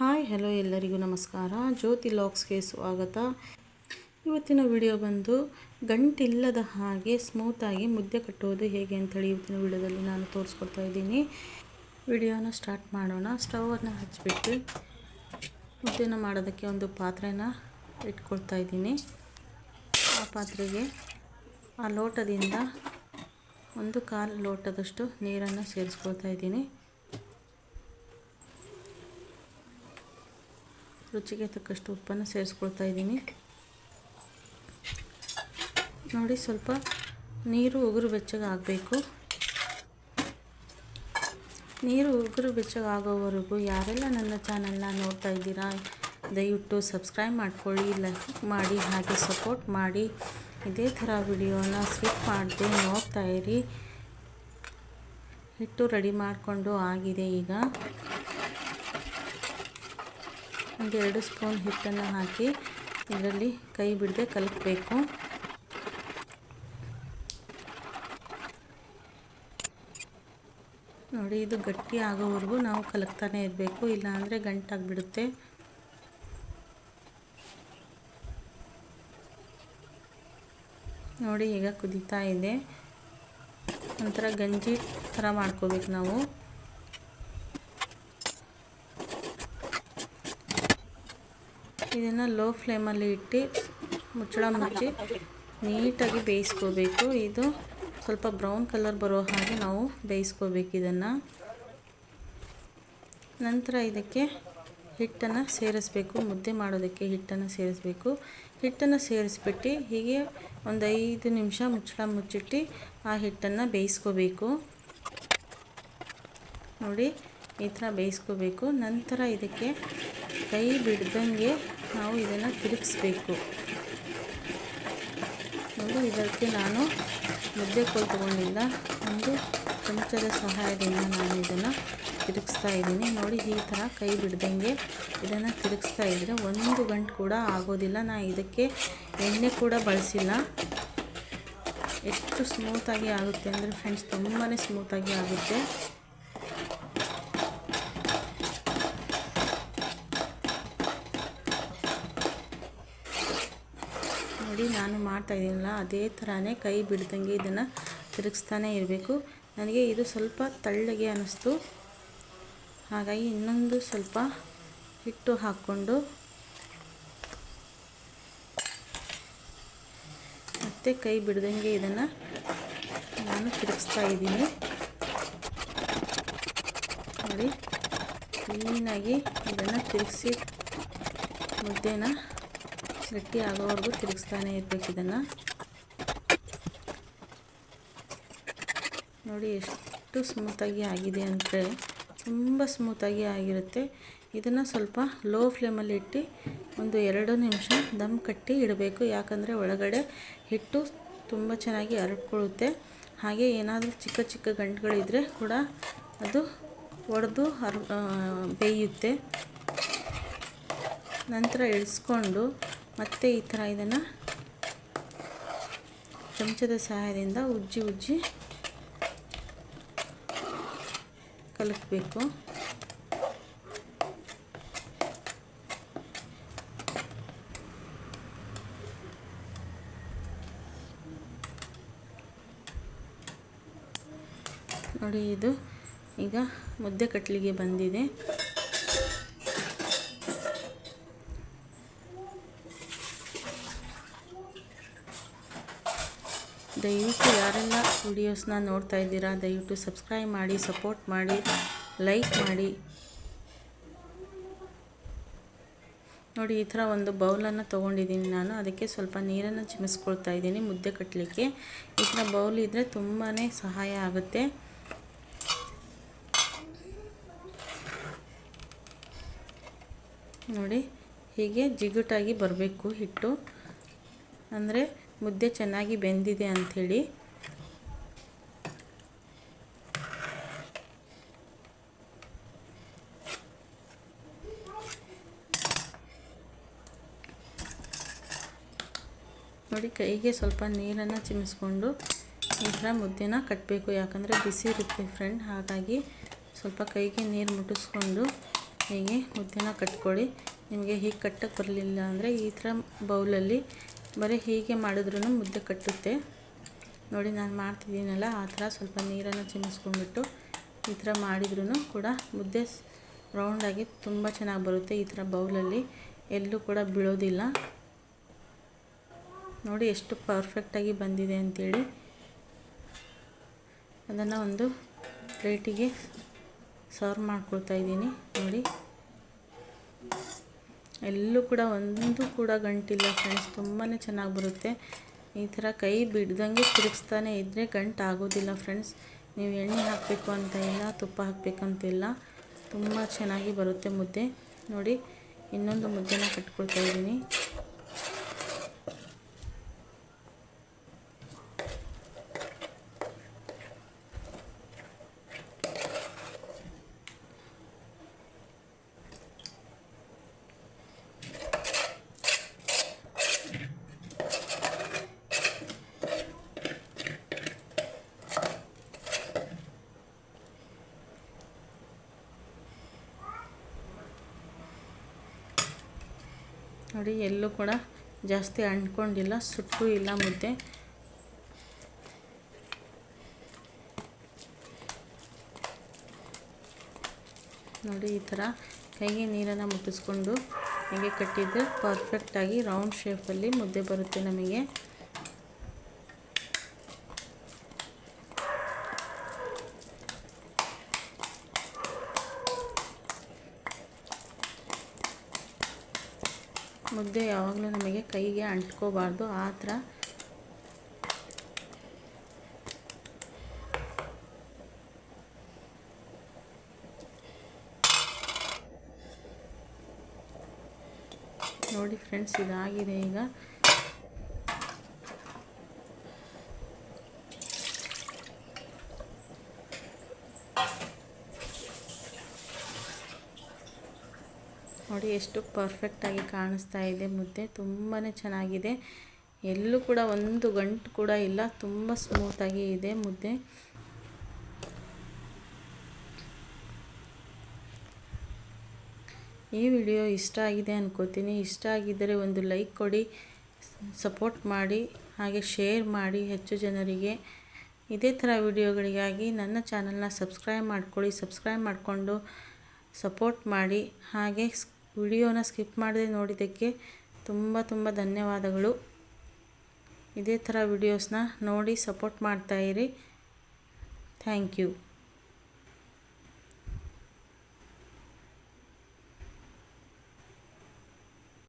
Hi, hello ಎಲ್ಲರಿಗೂ ನಮಸ್ಕಾರ. ಜ್ಯೋತಿ ಲಾಕ್ಸ್ಗೆ ಸ್ವಾಗತ. ಇವತ್ತಿನ ವಿಡಿಯೋ ಬಂದು ಗಂಟಿಲ್ಲದ ಹಾಗೆ ಸ್ಮೂತಾಗಿ ಮುದ್ದೆ ಕಟ್ಟುವುದು ಹೇಗೆ ಅಂತೇಳಿ ಇವತ್ತಿನ ವಿಡಿಯೋದಲ್ಲಿ ನಾನು ತೋರಿಸ್ಕೊಡ್ತಾ ಇದ್ದೀನಿ. ವಿಡಿಯೋನ ಸ್ಟಾರ್ಟ್ ಮಾಡೋಣ. ಸ್ಟವನ್ನು ಹಚ್ಚಿಬಿಟ್ಟು ಮುದ್ದೆನ ಮಾಡೋದಕ್ಕೆ ಒಂದು ಪಾತ್ರೆನ ಇಟ್ಕೊಳ್ತಾ ಇದ್ದೀನಿ. ಆ ಪಾತ್ರೆಗೆ ಆ ಲೋಟದಿಂದ ಒಂದು ಕಾಲು ಲೋಟದಷ್ಟು ನೀರನ್ನು ಸೇರಿಸ್ಕೊಳ್ತಾ ಇದ್ದೀನಿ. ರುಚಿಗೆ ತಕ್ಕಷ್ಟು ಉಪ್ಪನ್ನು ಸೇರಿಸ್ಕೊಳ್ತಾ ಇದ್ದೀನಿ. ನೋಡಿ, ಸ್ವಲ್ಪ ನೀರು ಉಗುರು ಬೆಚ್ಚಗೆ ಆಗಬೇಕು. ನೀರು ಉಗುರು ಬೆಚ್ಚಗೆ ಆಗೋವರೆಗೂ ಯಾರೆಲ್ಲ ನನ್ನ ಚಾನಲ್ನ ನೋಡ್ತಾ ಇದ್ದೀರಾ, ದಯವಿಟ್ಟು ಸಬ್ಸ್ಕ್ರೈಬ್ ಮಾಡ್ಕೊಳ್ಳಿ, ಲೈಕ್ ಮಾಡಿ, ಹಾಗೆ ಸಪೋರ್ಟ್ ಮಾಡಿ. ಇದೇ ಥರ ವಿಡಿಯೋನ ಸ್ಕಿಪ್ ಮಾಡದೆ ನೋಡ್ತಾ ಇರಿ. ಹಿಟ್ಟು ರೆಡಿ ಮಾಡಿಕೊಂಡು ಆಗಿದೆ ಈಗ. ಒಂದೆರಡು ಸ್ಪೂನ್ ಹಿಟ್ಟನ್ನು ಹಾಕಿ ಇದರಲ್ಲಿ ಕೈ ಬಿಡದೆ ಕಲಕಬೇಕು. ನೋಡಿ, ಇದು ಗಟ್ಟಿ ಆಗೋವರೆಗೂ ನಾವು ಕಲಕ್ತಾನೆ ಇರಬೇಕು, ಇಲ್ಲಾಂದರೆ ಗಂಟಾಗಿಬಿಡುತ್ತೆ. ನೋಡಿ, ಈಗ ಕುದೀತಾ ಇದೆ. ಒಂಥರ ಗಂಜಿ ಥರ ಮಾಡ್ಕೋಬೇಕು ನಾವು. ಇದನ್ನು ಲೋ ಫ್ಲೇಮಲ್ಲಿ ಇಟ್ಟು ಮುಚ್ಚಳ ಮುಚ್ಚಿ ನೀಟಾಗಿ ಬೇಯಿಸ್ಕೋಬೇಕು. ಇದು ಸ್ವಲ್ಪ ಬ್ರೌನ್ ಕಲರ್ ಬರೋ ಹಾಗೆ ನಾವು ಬೇಯಿಸ್ಕೋಬೇಕು ಇದನ್ನು. ನಂತರ ಇದಕ್ಕೆ ಹಿಟ್ಟನ್ನು ಸೇರಿಸ್ಬೇಕು. ಮುದ್ದೆ ಮಾಡೋದಕ್ಕೆ ಹಿಟ್ಟನ್ನು ಸೇರಿಸ್ಬೇಕು. ಹಿಟ್ಟನ್ನು ಸೇರಿಸ್ಬಿಟ್ಟು ಹೀಗೆ ಒಂದು ಐದು ನಿಮಿಷ ಮುಚ್ಚಳ ಮುಚ್ಚಿಟ್ಟು ಆ ಹಿಟ್ಟನ್ನು ಬೇಯಿಸ್ಕೋಬೇಕು. ನೋಡಿ, ಈ ಥರ ಬೇಯಿಸ್ಕೋಬೇಕು. ನಂತರ ಇದಕ್ಕೆ ಕೈ ಬಿಡ್ದಂಗೆ ನಾವು ಇದನ್ನು ತಿರುಗಿಸ್ಬೇಕು. ನೋಡಿ, ಇದಕ್ಕೆ ನಾನು ಮುದ್ದೆ ಕೋಲ್ ತೊಗೊಂಡಿದ್ದ ಒಂದು ಚಮಚದ ಸಹಾಯದಿಂದ ನಾನು ಇದನ್ನು ತಿರುಗಿಸ್ತಾ ಇದ್ದೀನಿ. ನೋಡಿ, ಈ ಥರ ಕೈ ಬಿಡ್ದಂಗೆ ಇದನ್ನು ತಿರುಗಿಸ್ತಾ ಇದ್ದರೆ ಒಂದು ಗಂಟು ಕೂಡ ಆಗೋದಿಲ್ಲ. ನಾನು ಇದಕ್ಕೆ ಎಣ್ಣೆ ಕೂಡ ಬಳಸಿಲ್ಲ. ಎಷ್ಟು ಸ್ಮೂತಾಗಿ ಆಗುತ್ತೆ ಅಂದರೆ ಫ್ರೆಂಡ್ಸ್ ತುಂಬಾ ಸ್ಮೂತಾಗಿ ಆಗುತ್ತೆ. ನೋಡಿ ನಾನು ಮಾಡ್ತಾ ಇದ್ದೀನಲ್ಲ ಅದೇ ಥರನೇ ಕೈ ಬಿಡ್ದಂಗೆ ಇದನ್ನು ತಿರುಗಿಸ್ತಾನೆ ಇರಬೇಕು. ನನಗೆ ಇದು ಸ್ವಲ್ಪ ತಳ್ಳಗೆ ಅನ್ನಿಸ್ತು. ಹಾಗಾಗಿ ಇನ್ನೊಂದು ಸ್ವಲ್ಪ ಹಿಟ್ಟು ಹಾಕ್ಕೊಂಡು ಮತ್ತೆ ಕೈ ಬಿಡ್ದಂಗೆ ಇದನ್ನು ನಾನು ತಿರುಗಿಸ್ತಾ ಇದ್ದೀನಿ. ನೋಡಿ, ಕ್ಲೀನಾಗಿ ಇದನ್ನು ತಿರುಗಿಸಿ ಮುದ್ದೆನ ಗಟ್ಟಿ ಆಗೋವರೆಗೂ ತಿರುಗಿಸ್ತಾನೆ ಇರಬೇಕು ಇದನ್ನು. ನೋಡಿ ಎಷ್ಟು ಸ್ಮೂತಾಗಿ ಆಗಿದೆ ಅಂದರೆ ತುಂಬ ಸ್ಮೂತಾಗಿ ಆಗಿರುತ್ತೆ. ಇದನ್ನು ಸ್ವಲ್ಪ ಲೋ ಫ್ಲೇಮಲ್ಲಿ ಇಟ್ಟು ಒಂದು ಎರಡು ನಿಮಿಷ ದಮ್ ಕಟ್ಟಿ ಇಡಬೇಕು. ಯಾಕಂದರೆ ಒಳಗಡೆ ಹಿಟ್ಟು ತುಂಬ ಚೆನ್ನಾಗಿ ಹರಡ್ಕೊಳ್ಳುತ್ತೆ. ಹಾಗೆ ಏನಾದರೂ ಚಿಕ್ಕ ಚಿಕ್ಕ ಗಂಟುಗಳಿದ್ದರೆ ಕೂಡ ಅದು ಒಡೆದು ಹರ್ ಬೇಯುತ್ತೆ. ನಂತರ ಇಳಿಸ್ಕೊಂಡು ಮತ್ತೆ ಈ ಥರ ಇದನ್ನು ಚಮಚದ ಸಹಾಯದಿಂದ ಉಜ್ಜಿ ಉಜ್ಜಿ ಕಲಕಬೇಕು ನೋಡಿ ಇದು ಈಗ ಮುದ್ದೆ ಕಟ್ಲಿಗೆ ಬಂದಿದೆ. ದಯವಿಟ್ಟು ಯಾರೆಲ್ಲ ವಿಡಿಯೋಸ್ನ ನೋಡ್ತಾ ಇದ್ದೀರಾ, ದಯವಿಟ್ಟು ಸಬ್ಸ್ಕ್ರೈಬ್ ಮಾಡಿ, ಸಪೋರ್ಟ್ ಮಾಡಿ, ಲೈಕ್ ಮಾಡಿ. ನೋಡಿ, ಈ ಥರ ಒಂದು ಬೌಲನ್ನು ತೊಗೊಂಡಿದ್ದೀನಿ ನಾನು. ಅದಕ್ಕೆ ಸ್ವಲ್ಪ ನೀರನ್ನು ಚಿಮಿಸ್ಕೊಳ್ತಾ ಇದ್ದೀನಿ ಮುದ್ದೆ ಕಟ್ಟಲಿಕ್ಕೆ ಈ ಥರ ಬೌಲ್ ಇದ್ದರೆ ತುಂಬಾ ಸಹಾಯ ಆಗುತ್ತೆ. ನೋಡಿ, ಹೀಗೆ ಜಿಗುಟಾಗಿ ಬರಬೇಕು ಹಿಟ್ಟು. ಅಂದರೆ ಮುದ್ದೆ ಚೆನ್ನಾಗಿ ಬೆಂದಿದೆ ಅಂಥೇಳಿ. ನೋಡಿ ಕೈಗೆ ಸ್ವಲ್ಪ ನೀರನ್ನು ಚಿಮಿಸ್ಕೊಂಡು ಈ ಥರ ಮುದ್ದೆನ ಕಟ್ಟಬೇಕು ಯಾಕಂದರೆ ಬಿಸಿ ಇರುತ್ತೆ ಫ್ರೆಂಡ್ ಹಾಗಾಗಿ ಸ್ವಲ್ಪ ಕೈಗೆ ನೀರು ಮುಟ್ಟಿಸ್ಕೊಂಡು ಹೀಗೆ ಮುದ್ದೆನ ಕಟ್ಕೊಳ್ಳಿ. ನಿಮಗೆ ಹೀಗೆ ಕಟ್ಟಕ್ಕೆ ಬರಲಿಲ್ಲ ಅಂದರೆ ಈ ಥರ ಬೌಲಲ್ಲಿ ಬರೀ ಹೀಗೆ ಮಾಡಿದ್ರೂ ಮುದ್ದೆ ಕಟ್ಟುತ್ತೆ. ನೋಡಿ ನಾನು ಮಾಡ್ತಿದ್ದೀನಲ್ಲ, ಆ ಥರ ಸ್ವಲ್ಪ ನೀರನ್ನು ಚಿಮ್ಮಿಸ್ಕೊಂಡ್ಬಿಟ್ಟು ಈ ಥರ ಮಾಡಿದ್ರೂ ಕೂಡ ಮುದ್ದೆ ರೌಂಡಾಗಿ ತುಂಬ ಚೆನ್ನಾಗಿ ಬರುತ್ತೆ ಈ ಥರ ಬೌಲಲ್ಲಿ. ಎಲ್ಲೂ ಕೂಡ ಬೀಳೋದಿಲ್ಲ. ನೋಡಿ ಎಷ್ಟು ಪರ್ಫೆಕ್ಟಾಗಿ ಬಂದಿದೆ ಅಂಥೇಳಿ ಅದನ್ನು ಒಂದು ಪ್ಲೇಟಿಗೆ ಸರ್ವ್ ಮಾಡ್ಕೊಳ್ತಾ ಇದ್ದೀನಿ. ನೋಡಿ. ಎಲ್ಲೂ ಕೂಡ ಒಂದು ಕೂಡ ಗಂಟಿಲ್ಲ ಫ್ರೆಂಡ್ಸ್ ತುಂಬಾ ಚೆನ್ನಾಗಿ ಬರುತ್ತೆ. ಈ ಥರ ಕೈ ಬಿಡ್ದಂಗೆ ತಿರುಗಿಸ್ತಾನೆ ಇದ್ದರೆ ಗಂಟು ಆಗೋದಿಲ್ಲ ಫ್ರೆಂಡ್ಸ್ ನೀವು ಎಣ್ಣೆ ಹಾಕಬೇಕು ಅಂತ ಇಲ್ಲ, ತುಪ್ಪ ಹಾಕಬೇಕಂತಿಲ್ಲ ತುಂಬ ಚೆನ್ನಾಗಿ ಬರುತ್ತೆ ಮುದ್ದೆ. ನೋಡಿ, ಇನ್ನೊಂದು ಮುದ್ದೆನ ಕಟ್ಕೊಳ್ತಾ ಇದ್ದೀನಿ. ನೋಡಿ, ಎಲ್ಲೂ ಕೂಡ ಜಾಸ್ತಿ ಅಂಟ್ಕೊಂಡಿಲ್ಲ, ಸುಟ್ಟು ಇಲ್ಲ ಮುದ್ದೆ. ನೋಡಿ, ಈ ಥರ ಕೈಗೆ ನೀರನ್ನು ಮುಟ್ಟಿಸ್ಕೊಂಡು, ಹೀಗೆ ಕಟ್ಟಿದರೆ ಪರ್ಫೆಕ್ಟಾಗಿ ರೌಂಡ್ ಶೇಪಲ್ಲಿ ಮುದ್ದೆ ಬರುತ್ತೆ ನಮಗೆ. ಮುದ್ದೆ ಯಾವಾಗಲೂ ನಮಗೆ ಕೈಗೆ ಅಂಟ್ಕೋಬಾರ್ದು. ಆ ಥರ ನೋಡಿ ಫ್ರೆಂಡ್ಸ್ ಇದಾಗಿದೆ ಈಗ. ನೋಡಿ ಎಷ್ಟು ಪರ್ಫೆಕ್ಟಾಗಿ ಕಾಣಿಸ್ತಾ ಇದೆ ಮುದ್ದೆ. ತುಂಬಾ ಚೆನ್ನಾಗಿದೆ. ಎಲ್ಲೂ ಕೂಡ ಒಂದು ಗಂಟು ಕೂಡ ಇಲ್ಲ. ತುಂಬ ಸ್ಮೂತಾಗಿ ಇದೆ ಮುದ್ದೆ. ಈ ವಿಡಿಯೋ ಇಷ್ಟ ಆಗಿದೆ ಅನ್ಕೋತೀನಿ. ಇಷ್ಟ ಆಗಿದ್ದರೆ ಒಂದು ಲೈಕ್ ಕೊಡಿ ಸಪೋರ್ಟ್ ಮಾಡಿ, ಹಾಗೆ ಶೇರ್ ಮಾಡಿ ಹೆಚ್ಚು ಜನರಿಗೆ. ಇದೇ ಥರ ವಿಡಿಯೋಗಳಿಗಾಗಿ ನನ್ನ ಚಾನಲ್ನ ಸಬ್ಸ್ಕ್ರೈಬ್ ಮಾಡ್ಕೊಳ್ಳಿ. ಸಬ್ಸ್ಕ್ರೈಬ್ ಮಾಡಿಕೊಂಡು ಸಪೋರ್ಟ್ ಮಾಡಿ. ಹಾಗೆ ವಿಡಿಯೋನ ಸ್ಕಿಪ್ ಮಾಡದೆ ನೋಡಿದ್ದಕ್ಕೆ ತುಂಬ ತುಂಬ ಧನ್ಯವಾದಗಳು. ಇದೇ ಥರ ವಿಡಿಯೋಸ್ನ ನೋಡಿ ಸಪೋರ್ಟ್ ಮಾಡ್ತಾಯಿರಿ ಥ್ಯಾಂಕ್ ಯು.